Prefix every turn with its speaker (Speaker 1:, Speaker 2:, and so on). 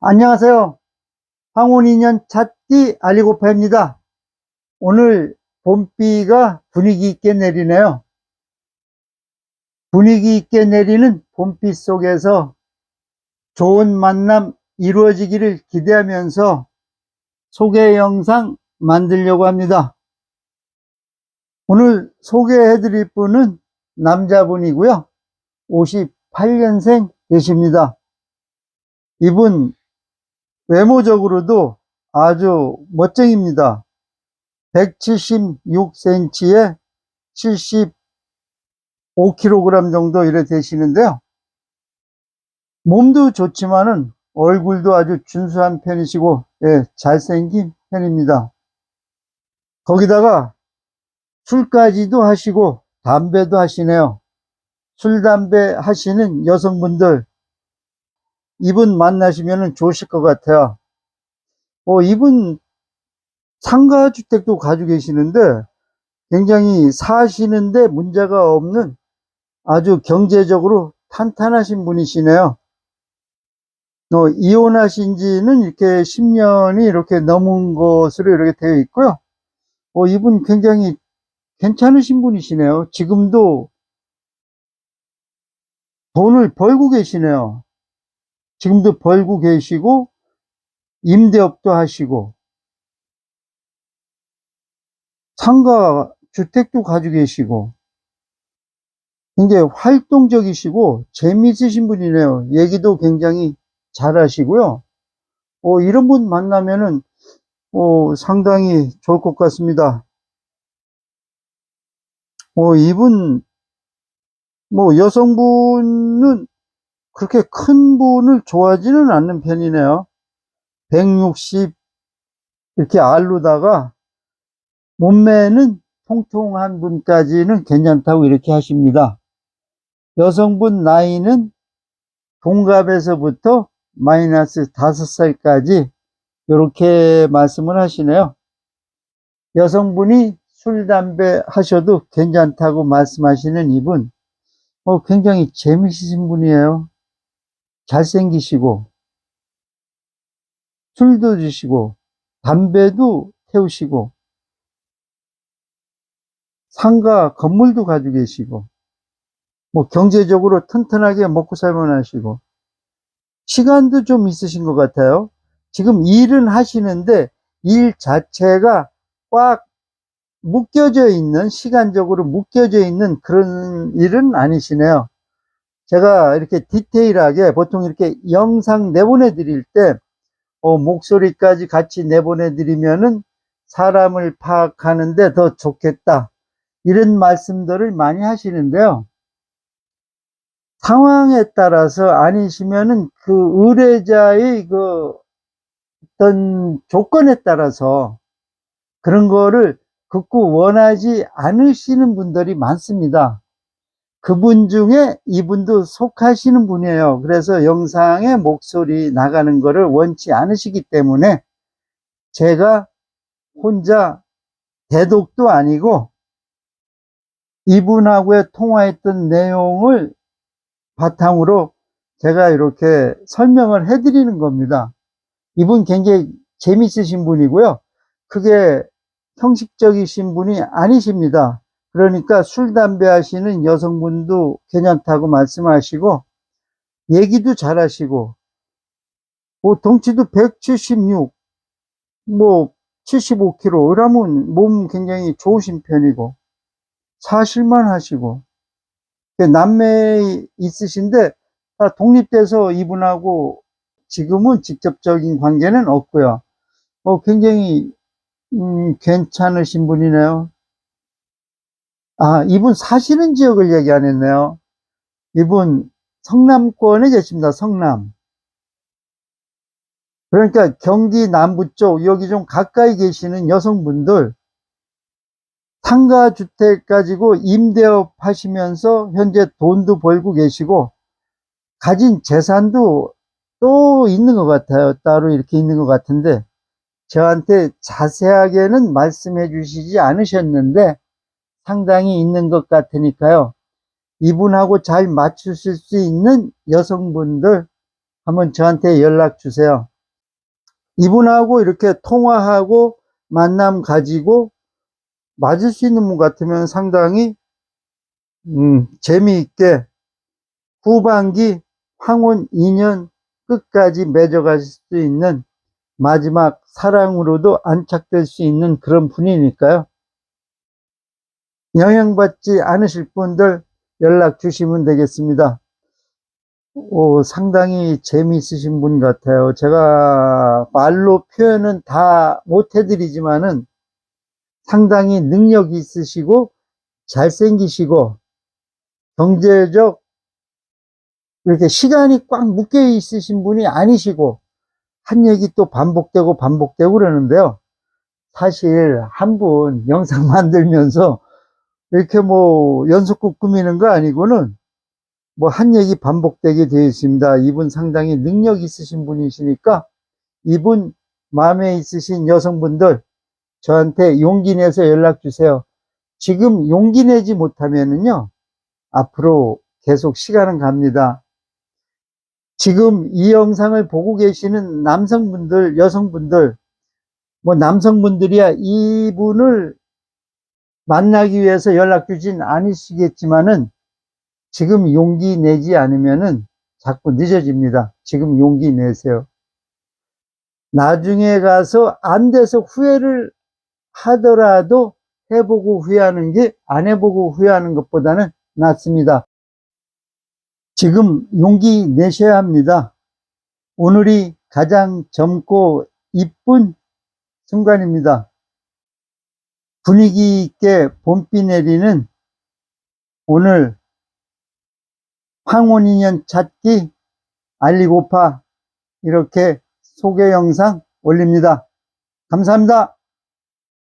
Speaker 1: 안녕하세요. 황혼인연 찾기 알리고파입니다. 오늘 봄비가 분위기 있게 내리네요. 분위기 있게 내리는 봄비 속에서 좋은 만남 이루어지기를 기대하면서 소개 영상 만들려고 합니다. 오늘 소개해 드릴 분은 남자분이고요. 58년생 되십니다. 이분 외모적으로도 아주 멋쟁입니다. 176cm에 75kg 정도 이래 되시는데요. 몸도 좋지만은 얼굴도 아주 준수한 편이시고, 예, 잘생긴 편입니다. 거기다가 술까지도 하시고, 담배도 하시네요. 술, 담배 하시는 여성분들, 이분 만나시면 좋으실 것 같아요. 어, 이분 상가주택도 가지고 계시는데 굉장히 사시는데 문제가 없는 아주 경제적으로 탄탄하신 분이시네요. 어, 이혼하신 지는 이렇게 10년이 이렇게 넘은 것으로 이렇게 되어 있고요. 어, 이분 굉장히 괜찮으신 분이시네요. 지금도 돈을 벌고 계시네요. 지금도 벌고 계시고 임대업도 하시고 상가 주택도 가지고 계시고 굉장히 활동적이시고 재미있으신 분이네요. 얘기도 굉장히 잘하시고요. 어, 이런 분 만나면은 어, 상당히 좋을 것 같습니다. 어, 이분 뭐 여성분은 그렇게 큰 분을 좋아하지는 않는 편이네요. 160 이렇게 알루다가 몸매는 통통한 분까지는 괜찮다고 이렇게 하십니다. 여성분 나이는 동갑에서부터 마이너스 5살까지 이렇게 말씀을 하시네요. 여성분이 술, 담배 하셔도 괜찮다고 말씀하시는 이분, 어, 굉장히 재미있으신 분이에요. 잘생기시고, 술도 드시고, 담배도 태우시고, 상가 건물도 가지고 계시고, 뭐 경제적으로 튼튼하게 먹고 살만 하시고, 시간도 좀 있으신 것 같아요. 지금 일은 하시는데, 일 자체가 꽉 묶여져 있는, 시간적으로 묶여져 있는 그런 일은 아니시네요. 제가 이렇게 디테일하게 보통 이렇게 영상 내보내 드릴 때, 어, 목소리까지 같이 내보내 드리면은 사람을 파악하는데 더 좋겠다. 이런 말씀들을 많이 하시는데요. 상황에 따라서 아니시면은 그 의뢰자의 그 어떤 조건에 따라서 그런 거를 극구 원하지 않으시는 분들이 많습니다. 그분 중에 이분도 속하시는 분이에요. 그래서 영상에 목소리 나가는 거를 원치 않으시기 때문에 제가 혼자 대독도 아니고 이분하고의 통화했던 내용을 바탕으로 제가 이렇게 설명을 해드리는 겁니다. 이분 굉장히 재밌으신 분이고요. 그게 형식적이신 분이 아니십니다. 그러니까 술, 담배 하시는 여성분도 괜찮다고 말씀하시고, 얘기도 잘 하시고, 뭐, 덩치도 176, 뭐, 75kg, 이러면 몸 굉장히 좋으신 편이고, 사실만 하시고, 남매 있으신데, 다 독립돼서 이분하고 지금은 직접적인 관계는 없고요. 어, 굉장히, 음, 괜찮으신 분이네요. 아, 이분 사시는 지역을 얘기 안 했네요. 이분 성남권에 계십니다. 성남. 그러니까 경기 남부 쪽 여기 좀 가까이 계시는 여성분들 상가 주택 가지고 임대업 하시면서 현재 돈도 벌고 계시고 가진 재산도 또 있는 것 같아요. 따로 이렇게 있는 것 같은데 저한테 자세하게는 말씀해 주시지 않으셨는데 상당히 있는 것 같으니까요. 이분하고 잘 맞추실 수 있는 여성분들 한번 저한테 연락 주세요. 이분하고 이렇게 통화하고 만남 가지고 맞을 수 있는 분 같으면 상당히 음, 재미있게 후반기 황혼 2년 끝까지 맺어갈 수 있는 마지막 사랑으로도 안착될 수 있는 그런 분이니까요. 영향받지 않으실 분들 연락 주시면 되겠습니다. 오, 상당히 재미있으신 분 같아요. 제가 말로 표현은 다 못해드리지만은 상당히 능력이 있으시고 잘생기시고 경제적 이렇게 시간이 꽉 묶여 있으신 분이 아니시고 한 얘기 또 반복되고 반복되고 그러는데요. 사실 한 분 영상 만들면서 이렇게 뭐 연속극 꾸미는 거 아니고는 뭐 한 얘기 반복되게 되어 있습니다. 이분 상당히 능력 있으신 분이시니까 이분 마음에 있으신 여성분들 저한테 용기 내서 연락 주세요. 지금 용기 내지 못하면은요, 앞으로 계속 시간은 갑니다. 지금 이 영상을 보고 계시는 남성분들, 여성분들, 뭐 남성분들이야 이분을 만나기 위해서 연락 주진 않으시겠지만은 지금 용기 내지 않으면은 자꾸 늦어집니다. 지금 용기 내세요. 나중에 가서 안 돼서 후회를 하더라도 해보고 후회하는 게 안 해보고 후회하는 것보다는 낫습니다. 지금 용기 내셔야 합니다. 오늘이 가장 젊고 이쁜 순간입니다. 분위기 있게 봄비 내리는 오늘 황혼인연 찾기 알리고파 이렇게 소개 영상 올립니다. 감사합니다.